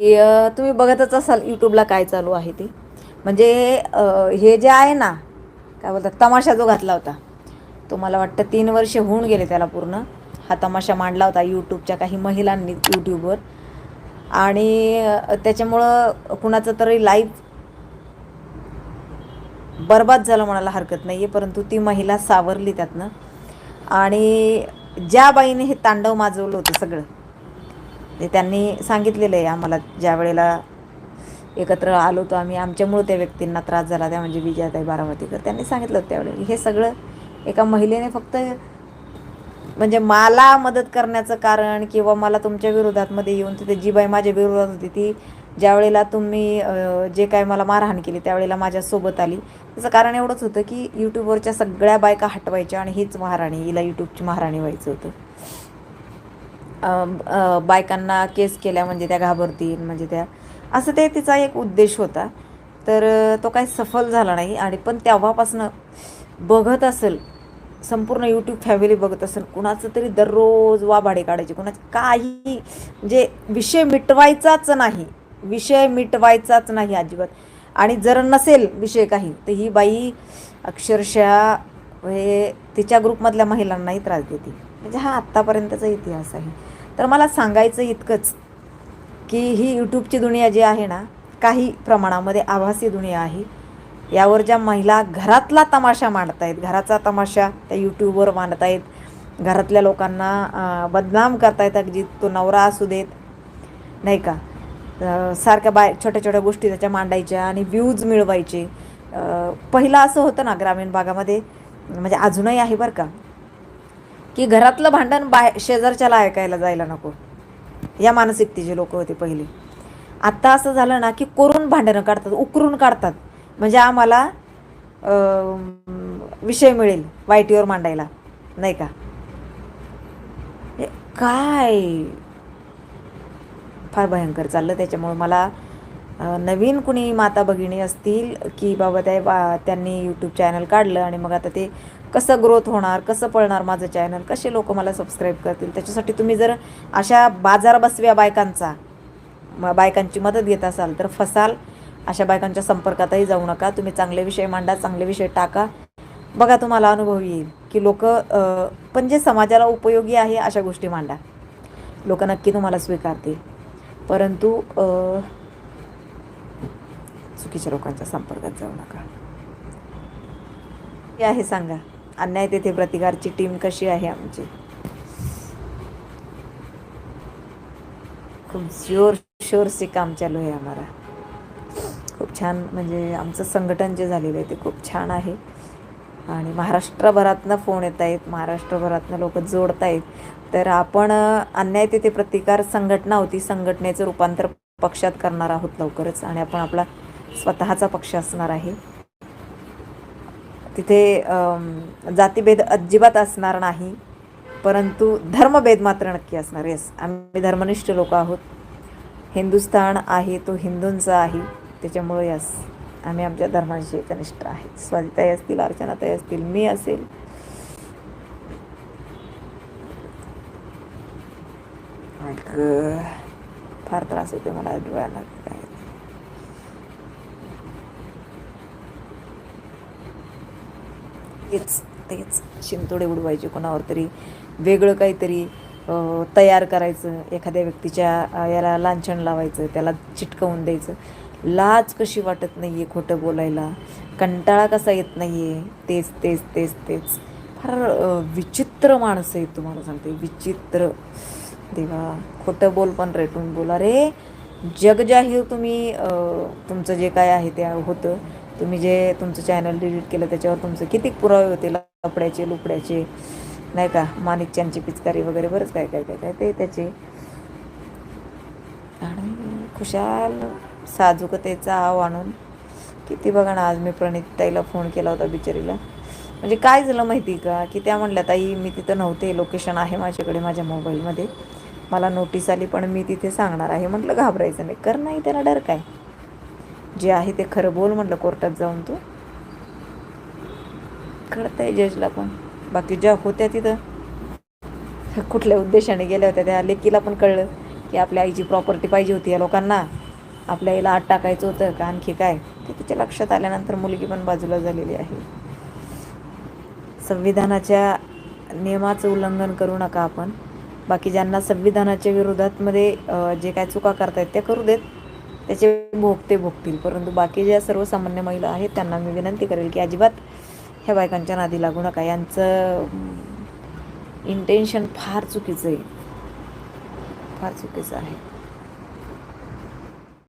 तुम्ही बघतच असाल यूट्यूबला काय चालू आहे ते. म्हणजे हे जे आहे ना काय बोलतात तमाशा जो घातला होता तो मला वाटतं तीन वर्ष होऊन गेले त्याला पूर्ण. हा तमाशा मांडला होता यूट्यूबच्या काही महिलांनी यूट्यूबवर आणि त्याच्यामुळं कुणाचं तरी लाईफ बरबाद झालं म्हणायला हरकत नाही आहे परंतु ती महिला सावरली त्यातनं. आणि ज्या बाईने हे तांडव माजवलं होतं सगळं ते त्यांनी सांगितलेलं आहे आम्हाला ज्या वेळेला एकत्र आलो होतो आम्ही आमच्यामुळं त्या व्यक्तींना त्रास झाला त्या म्हणजे विजयाताई बारामतीकर. त्यांनी सांगितलं होतं त्यावेळेला हे सगळं एका महिलेने फक्त म्हणजे मला मदत करण्याचं कारण किंवा मला तुमच्या विरोधातमध्ये येऊन तिथे जी बाई माझ्या विरोधात होती ती ज्या वेळेला तुम्ही जे काय मला मारहाण केली त्यावेळेला माझ्यासोबत आली. त्याचं कारण एवढंच होतं की यूट्यूबवरच्या सगळ्या बायका हटवायच्या आणि हीच महाराणी हिला यूट्यूबची महाराणी व्हायचं होतं. बायकांना केस केल्या म्हणजे त्या घाबरतील म्हणजे त्या असं ते तिचा एक उद्देश होता. तर तो काही सफल झाला नाही आणि पण तेव्हापासनं बघत असेल संपूर्ण यूट्यूब फॅमिली बघत असेल कुणाचं तरी दररोज वा भाडे काढायचे कुणाचं काही म्हणजे विषय मिटवायचाच नाही. विषय मिटवायचाच नाही अजिबात. आणि जर नसेल विषय काही तर ही बाई अक्षरशः हे तिच्या ग्रुपमधल्या महिलांनाही त्रास देते. म्हणजे हा आत्तापर्यंतचा इतिहास आहे. तर मला सांगायचं इतकंच की ही यूट्यूबची दुनिया जी आहे ना काही प्रमाणामध्ये आभासी दुनिया आहे. यावर ज्या महिला घरातला तमाशा मांडतायत घराचा तमाशा त्या यूट्यूबवर मांडतायत घरातल्या लोकांना बदनाम करतायत अगदी तो नवरा असू देत नाही का? सारख्या बाय छोट्या छोट्या गोष्टी त्याच्या मांडायच्या आणि व्ह्यूज मिळवायचे. पहिलं असं होतं ना ग्रामीण भागामध्ये म्हणजे अजूनही आहे बरं का की घरातलं भांडण बाय शेजारच्याला ऐकायला जायला नको. या मानसिकतेचे लोक होते पहिले. आत्ता असं झालं ना की कोरून भांडणं काढतात उकरून काढतात. म्हणजे आम्हाला विषय मिळेल वाईटीवर मांडायला नाही का? हे काय? फार भयंकर चाललं त्याच्यामुळं मला नवीन कुणी माता भगिनी असतील की बाबा त्या बा त्यांनी यूट्यूब चॅनल काढलं आणि मग आता ते कसं ग्रोथ होणार कसं पळणार माझं चॅनल कसे लोक मला सबस्क्राईब करतील? त्याच्यासाठी तुम्ही जर अशा बाजार बसव्या बायकांचा बायकांची मदत घेत असाल तर फसाल. अशा बायकांच्या संपर्कातही जाऊ नका. तुम्ही चांगले विषय मांडा चांगले विषय टाका. बघा तुम्हाला अनुभव येईल की लोक पण जे समाजाला उपयोगी आहे अशा गोष्टी मांडा. लोक नक्की तुम्हाला स्वीकारतील. परंतु चुकीच्या लोकांच्या संपर्कात जाऊ नका. हे आहे सांगा. अन्याय तेथे प्रतिकारची टीम कशी आहे आमची? खूप जोर शोर से काम चालू आहे आम्हाला. खूप छान म्हणजे आमचं संघटन जे झालेलं आहे ते खूप छान आहे. आणि महाराष्ट्रभरातनं फोन येत आहेत महाराष्ट्रभरातनं लोक जोडत आहेत. तर आपण अन्याय तेथे प्रतिकार संघटना होती संघटनेचं रूपांतर पक्षात करणार आहोत लवकरच. आणि आपण आपला स्वतःचा पक्ष असणार आहे. तिथे जातीभेद अजिबात असणार नाही परंतु धर्मभेद मात्र नक्की असणार येस आम्ही धर्मनिष्ठ लोक आहोत. हिंदुस्थान आहे तो हिंदूंचा आहे. त्याच्यामुळं यस आम्ही आमच्या धर्माशी एकनिष्ठ आहे. स्वादिताई असतील अर्चनाताई असतील मी असेल. फार त्रास होते मला डोळ्याला काय तेच तेच शिंतोडे उडवायचे. कोणावर तरी वेगळं काहीतरी तयार करायचं. एखाद्या व्यक्तीच्या याला लांछण लावायचं त्याला चिटकवून द्यायचं. लाज कशी वाटत नाही आहे खोटं बोलायला. कंटाळा कसा येत नाही आहे तेच तेच तेच तेच. फार विचित्र माणसं आहेत तुम्हाला सांगते. विचित्र. देवा खोटं बोल पण रेटून बोला. रे जग जाहीर तुम्ही तुमचं जे काय आहे ते होतं. तुम्ही जे तुमचं चॅनल डिलीट केलं त्याच्यावर तुमचं किती पुरावे होते लपड्याचे लुपड्याचे नाही का? माणिकच्यांची पिचकारी वगैरे बरंच काय काय काय काय ते त्याचे. आणि खुशाल साजूकतेचा आव आणून किती बघा ना आज मी प्रणित ताईला फोन केला होता बिचारीला. म्हणजे काय झालं माहिती का? की त्या म्हणल्या ताई मी तिथं नव्हते. लोकेशन आहे माझ्याकडे माझ्या मोबाईलमध्ये मला नोटीस आली पण मी तिथे सांगणार आहे. म्हटलं घाबरायचं नाही. कर नाही त्याला डर काय? जे आहे ते खरं बोल म्हटलं कोर्टात जाऊन तू. आहे जजला पण. बाकी ज्या होत्या तिथं कुठल्या उद्देशाने गेल्या होत्या त्या लेकीला पण कळलं की आपल्या आईची प्रॉपर्टी पाहिजे होती या लोकांना. आपल्या आईला आत टाकायचं होतं का आणखी काय? ते तिच्या लक्षात आल्यानंतर मुलगी पण बाजूला झालेली आहे. संविधानाच्या नियमाचं उल्लंघन करू नका आपण. बाकी ज्यांना संविधानाच्या विरोधात मध्ये जे काय चुका करतायत त्या करू देत. त्याचे भोगते भोगतील. परंतु बाकी ज्या सर्वसामान्य महिला आहेत त्यांना मी विनंती करेल की अजिबात ह्या बायकांच्या नादी लागू नका. यांचं इंटेन्शन फार चुकीचं आहे. फार चुकीचं आहे.